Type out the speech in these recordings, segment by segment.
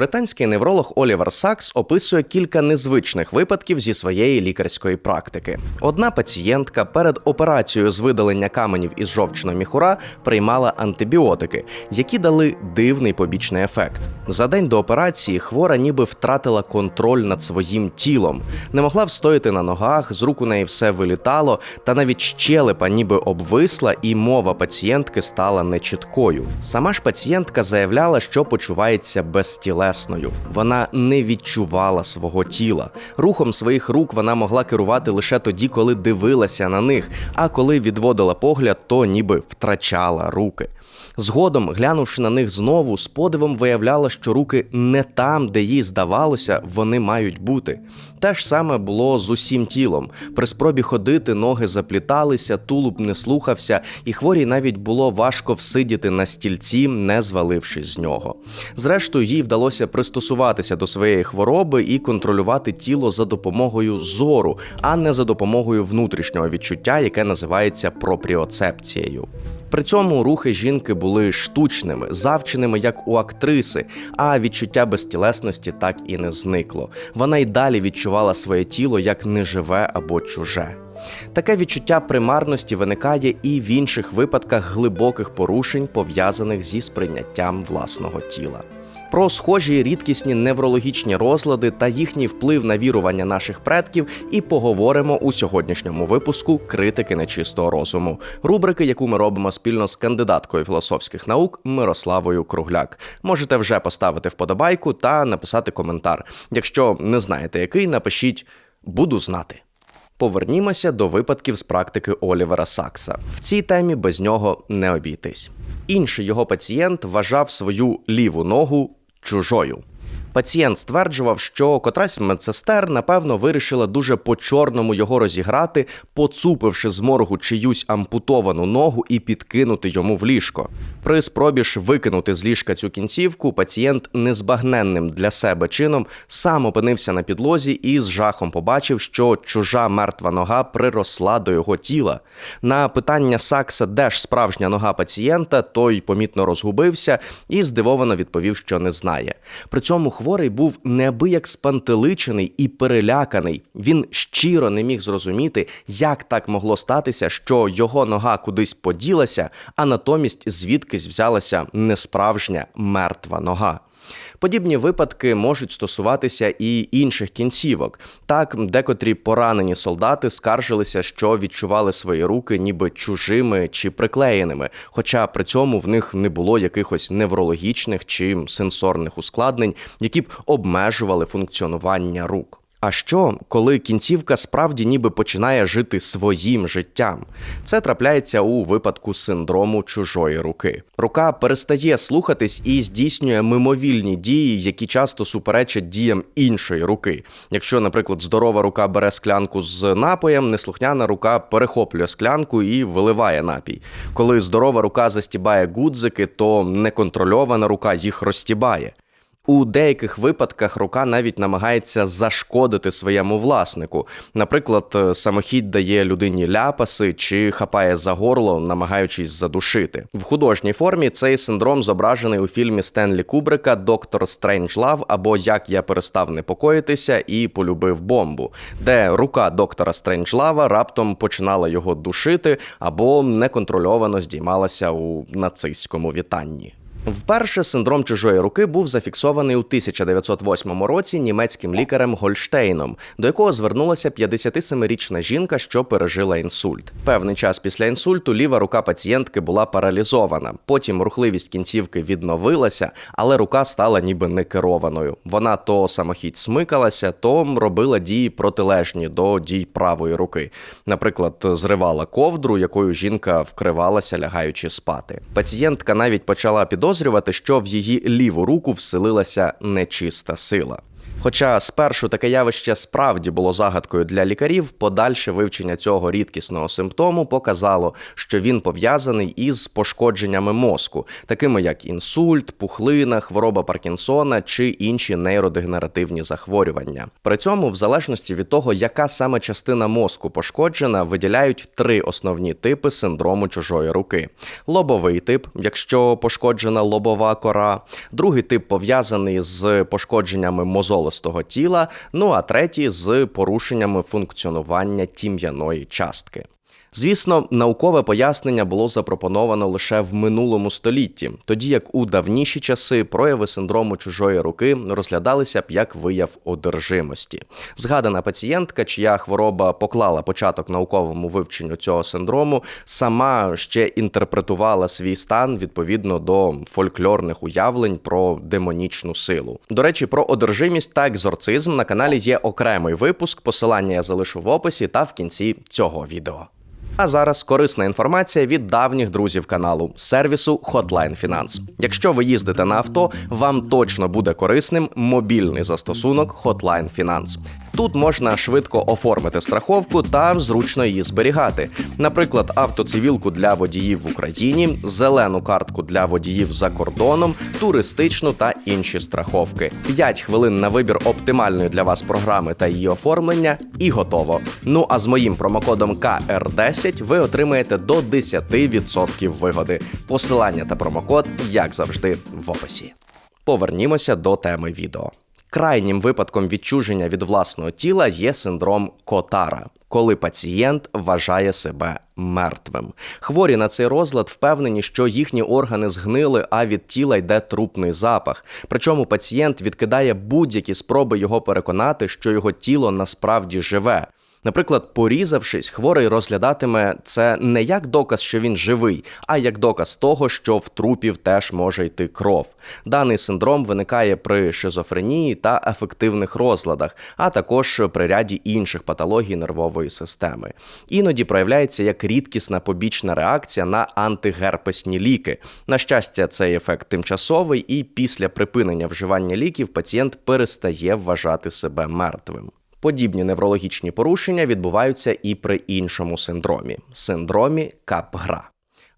Британський невролог Олівер Сакс описує кілька незвичних випадків зі своєї лікарської практики. Одна пацієнтка перед операцією з видалення каменів із жовчного міхура приймала антибіотики, які дали дивний побічний ефект. За день до операції хвора ніби втратила контроль над своїм тілом, не могла встояти на ногах, з рук у неї все вилітало, та навіть щелепа ніби обвисла, і мова пацієнтки стала нечіткою. Сама ж пацієнтка заявляла, що почувається безтілесною. Вона не відчувала свого тіла. Рухом своїх рук вона могла керувати лише тоді, коли дивилася на них, а коли відводила погляд, то ніби втрачала руки. Згодом, глянувши на них знову, з подивом виявляла, що руки не там, де їй здавалося, вони мають бути. Те ж саме було з усім тілом. При спробі ходити ноги запліталися, тулуб не слухався, і хворій навіть було важко всидіти на стільці, не звалившись з нього. Зрештою, їй вдалося пристосуватися до своєї хвороби і контролювати тіло за допомогою зору, а не за допомогою внутрішнього відчуття, яке називається пропріоцепцією. При цьому рухи жінки були штучними, завченими як у актриси, а відчуття безтілесності так і не зникло. Вона й далі відчувала своє тіло як неживе або чуже. Таке відчуття примарності виникає і в інших випадках глибоких порушень, пов'язаних зі сприйняттям власного тіла. Про схожі рідкісні неврологічні розлади та їхній вплив на вірування наших предків і поговоримо у сьогоднішньому випуску критики нечистого розуму, рубрики, яку ми робимо спільно з кандидаткою філософських наук Мирославою Кругляк. Можете вже поставити вподобайку та написати коментар. Якщо не знаєте який, напишіть буду знати. Повернімося до випадків з практики Олівера Сакса. В цій темі без нього не обійтись. Інший його пацієнт вважав свою ліву ногу 吃啥哟 Пацієнт стверджував, що котрась медсестер, напевно, вирішила дуже по-чорному його розіграти, поцупивши з моргу чиюсь ампутовану ногу і підкинути йому в ліжко. При спробі ж викинути з ліжка цю кінцівку, пацієнт незбагненним для себе чином сам опинився на підлозі і з жахом побачив, що чужа мертва нога приросла до його тіла. На питання Сакса, де ж справжня нога пацієнта, той помітно розгубився і здивовано відповів, що не знає. При цьому хворий був неабияк спантеличений і переляканий. Він щиро не міг зрозуміти, як так могло статися, що його нога кудись поділася, а натомість звідкись взялася несправжня мертва нога. Подібні випадки можуть стосуватися і інших кінцівок. Так, декотрі поранені солдати скаржилися, що відчували свої руки ніби чужими чи приклеєними, хоча при цьому в них не було якихось неврологічних чи сенсорних ускладнень, які б обмежували функціонування рук. А що, коли кінцівка справді ніби починає жити своїм життям? Це трапляється у випадку синдрому чужої руки. Рука перестає слухатись і здійснює мимовільні дії, які часто суперечать діям іншої руки. Якщо, наприклад, здорова рука бере склянку з напоєм, неслухняна рука перехоплює склянку і виливає напій. Коли здорова рука застібає гудзики, то неконтрольована рука їх розстібає. У деяких випадках рука навіть намагається зашкодити своєму власнику. Наприклад, самохід дає людині ляпаси чи хапає за горло, намагаючись задушити. В художній формі цей синдром зображений у фільмі Стенлі Кубрика Доктор Стренджлав або Як я перестав непокоїтися і полюбив бомбу, де рука доктора Стренджлава раптом починала його душити або неконтрольовано здіймалася у нацистському вітанні. Вперше синдром чужої руки був зафіксований у 1908 році німецьким лікарем Гольштейном, до якого звернулася 57-річна жінка, що пережила інсульт. Певний час після інсульту ліва рука пацієнтки була паралізована. Потім рухливість кінцівки відновилася, але рука стала ніби некерованою. Вона то самохідь смикалася, то робила дії протилежні до дій правої руки. Наприклад, зривала ковдру, якою жінка вкривалася, лягаючи спати. Пацієнтка навіть почала підозрювати, що в її ліву руку вселилася нечиста сила. Хоча спершу таке явище справді було загадкою для лікарів, подальше вивчення цього рідкісного симптому показало, що він пов'язаний із пошкодженнями мозку, такими як інсульт, пухлина, хвороба Паркінсона чи інші нейродегенеративні захворювання. При цьому, в залежності від того, яка саме частина мозку пошкоджена, виділяють три основні типи синдрому чужої руки: лобовий тип, якщо пошкоджена лобова кора, другий тип пов'язаний з пошкодженнями мозолистого тіла, ну а третій з порушеннями функціонування тім'яної частки. Звісно, наукове пояснення було запропоновано лише в минулому столітті, тоді як у давніші часи прояви синдрому чужої руки розглядалися б як вияв одержимості. Згадана пацієнтка, чия хвороба поклала початок науковому вивченню цього синдрому, сама ще інтерпретувала свій стан відповідно до фольклорних уявлень про демонічну силу. До речі, про одержимість та екзорцизм на каналі є окремий випуск. Посилання я залишу в описі та в кінці цього відео. А зараз корисна інформація від давніх друзів каналу сервісу Hotline Finance. Якщо ви їздите на авто, вам точно буде корисним мобільний застосунок Hotline Finance. Тут можна швидко оформити страховку та зручно її зберігати. Наприклад, автоцивілку для водіїв в Україні, зелену картку для водіїв за кордоном, туристичну та інші страховки. 5 хвилин на вибір оптимальної для вас програми та її оформлення, і готово. Ну а з моїм промокодом КР10 ви отримаєте до 10% вигоди. Посилання та промокод, як завжди, в описі. Повернімося до теми відео. Крайнім випадком відчуження від власного тіла є синдром Котара, коли пацієнт вважає себе мертвим. Хворі на цей розлад впевнені, що їхні органи згнили, а від тіла йде трупний запах. Причому пацієнт відкидає будь-які спроби його переконати, що його тіло насправді живе. Наприклад, порізавшись, хворий розглядатиме це не як доказ, що він живий, а як доказ того, що в трупів теж може йти кров. Даний синдром виникає при шизофренії та афективних розладах, а також при ряді інших патологій нервової системи. Іноді проявляється як рідкісна побічна реакція на антигерпесні ліки. На щастя, цей ефект тимчасовий, і після припинення вживання ліків пацієнт перестає вважати себе мертвим. Подібні неврологічні порушення відбуваються і при іншому синдромі синдромі Капгра.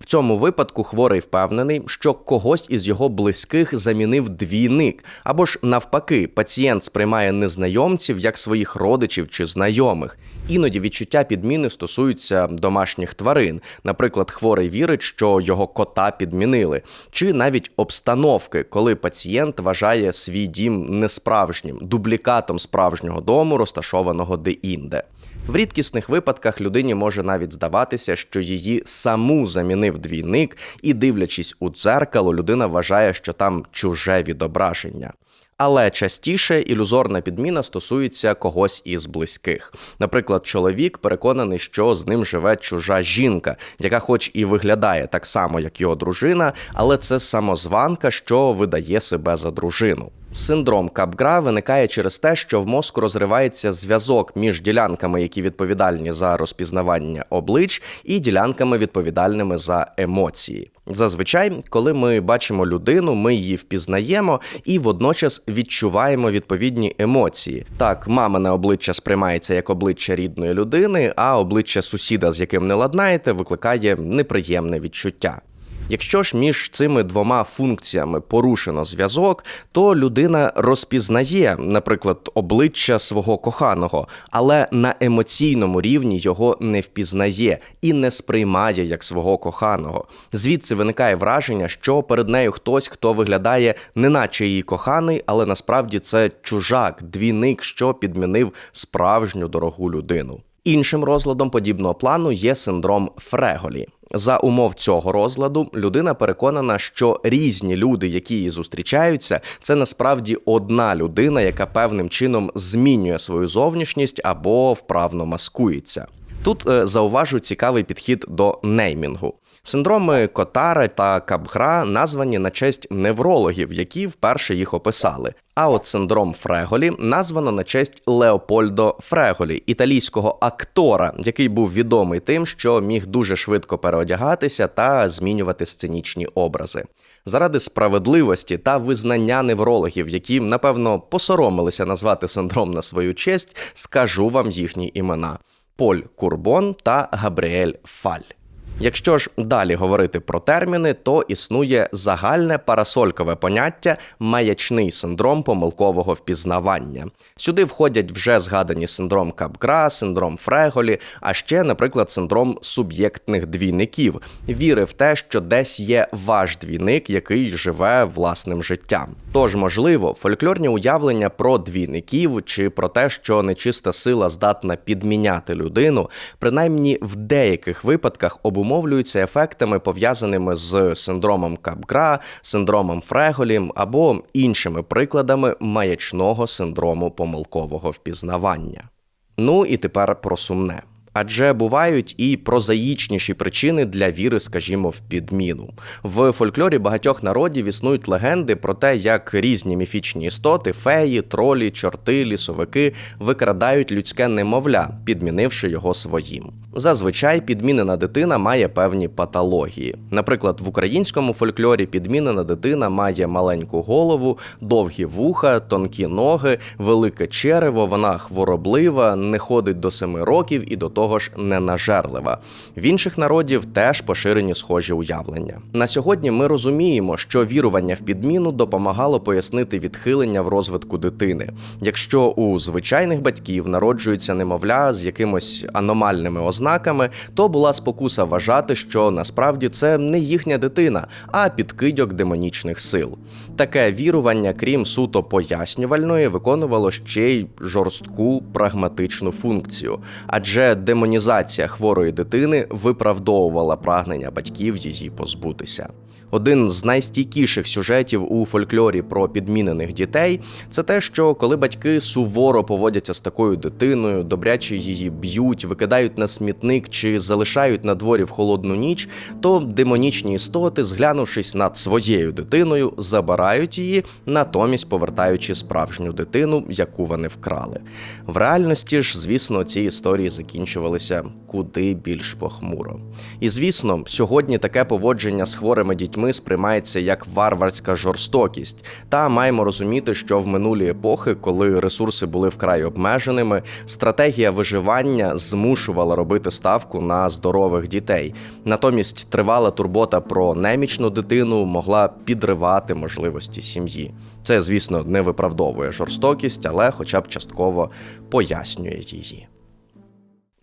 В цьому випадку хворий впевнений, що когось із його близьких замінив двійник, або ж навпаки, пацієнт сприймає незнайомців як своїх родичів чи знайомих. Іноді відчуття підміни стосуються домашніх тварин. Наприклад, хворий вірить, що його кота підмінили, чи навіть обстановки, коли пацієнт вважає свій дім несправжнім, дублікатом справжнього дому, розташованого де-інде. В рідкісних випадках людині може навіть здаватися, що її саму замінив двійник, і, дивлячись у дзеркало, людина вважає, що там чуже відображення. Але частіше ілюзорна підміна стосується когось із близьких. Наприклад, чоловік переконаний, що з ним живе чужа жінка, яка, хоч і виглядає так само, як його дружина, але це самозванка, що видає себе за дружину. Синдром Капгра виникає через те, що в мозку розривається зв'язок між ділянками, які відповідальні за розпізнавання облич, і ділянками відповідальними за емоції. Зазвичай, коли ми бачимо людину, ми її впізнаємо і водночас відчуваємо відповідні емоції. Так, мамине обличчя сприймається як обличчя рідної людини, а обличчя сусіда, з яким не ладнаєте, викликає неприємне відчуття. Якщо ж між цими двома функціями порушено зв'язок, то людина розпізнає, наприклад, обличчя свого коханого, але на емоційному рівні його не впізнає і не сприймає як свого коханого. Звідси виникає враження, що перед нею хтось, хто виглядає, неначе її коханий, але насправді це чужак, двійник, що підмінив справжню дорогу людину. Іншим розладом подібного плану є синдром Фреголі. За умов цього розладу людина переконана, що різні люди, які її зустрічаються, це насправді одна людина, яка певним чином змінює свою зовнішність або вправно маскується. Тут е, зауважу цікавий підхід до неймінгу. Синдроми Котара та Кабгра названі на честь неврологів, які вперше їх описали. А от синдром Фреголі названо на честь Леопольдо Фреголі, італійського актора, який був відомий тим, що міг дуже швидко переодягатися та змінювати сценічні образи. Заради справедливості та визнання неврологів, які напевно посоромилися назвати синдром на свою честь, скажу вам їхні імена: Поль Курбон та Габріель Фаль. Якщо ж далі говорити про терміни, то існує загальне парасолькове поняття маячний синдром помилкового впізнавання. Сюди входять вже згадані синдром Капгра, синдром Фреголі, а ще, наприклад, синдром суб'єктних двійників, віри в те, що десь є ваш двійник, який живе власним життям. Тож, можливо, фольклорні уявлення про двійників чи про те, що нечиста сила здатна підміняти людину, принаймні в деяких випадках обумовлюють обумовлюються ефектами, пов'язаними з синдромом Капгра, синдромом Фреголі або іншими прикладами маячного синдрому помилкового впізнавання. Ну і тепер про сумне. Адже бувають і прозаїчніші причини для віри, скажімо, в підміну. В фольклорі багатьох народів існують легенди про те, як різні міфічні істоти, феї, тролі, чорти, лісовики викрадають людське немовля, підмінивши його своїм. Зазвичай підмінена дитина має певні патології. Наприклад, в українському фольклорі підмінена дитина має маленьку голову, довгі вуха, тонкі ноги, велике черево, вона хвороблива, не ходить до семи років і до того ж ненажерлива. В інших народів теж поширені схожі уявлення. На сьогодні ми розуміємо, що вірування в підміну допомагало пояснити відхилення в розвитку дитини. Якщо у звичайних батьків народжується немовля з якимось аномальними ознаками, ознаками, то була спокуса вважати, що насправді це не їхня дитина, а підкидьок демонічних сил. Таке вірування, крім суто пояснювальної, виконувало ще й жорстку прагматичну функцію, адже демонізація хворої дитини виправдовувала прагнення батьків її позбутися. Один з найстійкіших сюжетів у фольклорі про підмінених дітей це те, що коли батьки суворо поводяться з такою дитиною, добряче її б'ють, викидають на смітник чи залишають на дворі в холодну ніч, то демонічні істоти, зглянувшись над своєю дитиною, забирають її, натомість повертаючи справжню дитину, яку вони вкрали. В реальності ж, звісно, ці історії закінчувалися куди більш похмуро. І звісно, сьогодні таке поводження з хворими дітьми дітьми сприймається як варварська жорстокість. Та маємо розуміти, що в минулі епохи, коли ресурси були вкрай обмеженими, стратегія виживання змушувала робити ставку на здорових дітей. Натомість тривала турбота про немічну дитину могла підривати можливості сім'ї. Це, звісно, не виправдовує жорстокість, але, хоча б частково пояснює її.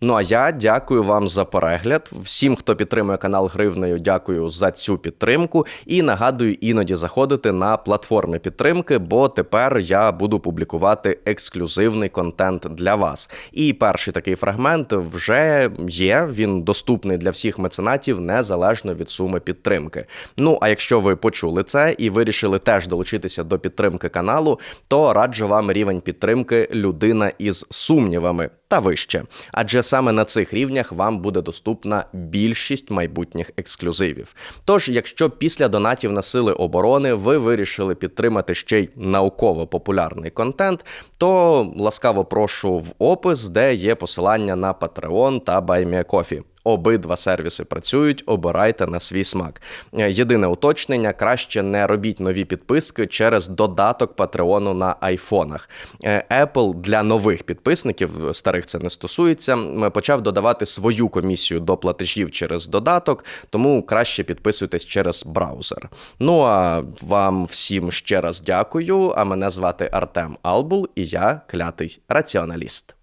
Ну а я дякую вам за перегляд. Всім, хто підтримує канал Гривнею, дякую за цю підтримку. І нагадую іноді заходити на платформи підтримки, бо тепер я буду публікувати ексклюзивний контент для вас. І перший такий фрагмент вже є. Він доступний для всіх меценатів незалежно від суми підтримки. Ну а якщо ви почули це і вирішили теж долучитися до підтримки каналу, то раджу вам рівень підтримки людина із сумнівами та вище. Адже саме на цих рівнях вам буде доступна більшість майбутніх ексклюзивів. Тож, якщо після донатів на сили оборони ви вирішили підтримати ще й науково-популярний контент, то ласкаво прошу в опис, де є посилання на Patreon та BuyMeACoffee. Обидва сервіси працюють, обирайте на свій смак. Е, єдине уточнення: краще не робіть нові підписки через додаток Патреону на айфонах. Е, Apple для нових підписників, старих це не стосується, почав додавати свою комісію до платежів через додаток, тому краще підписуйтесь через браузер. Ну а вам всім ще раз дякую. А мене звати Артем Албул, і я клятий раціоналіст.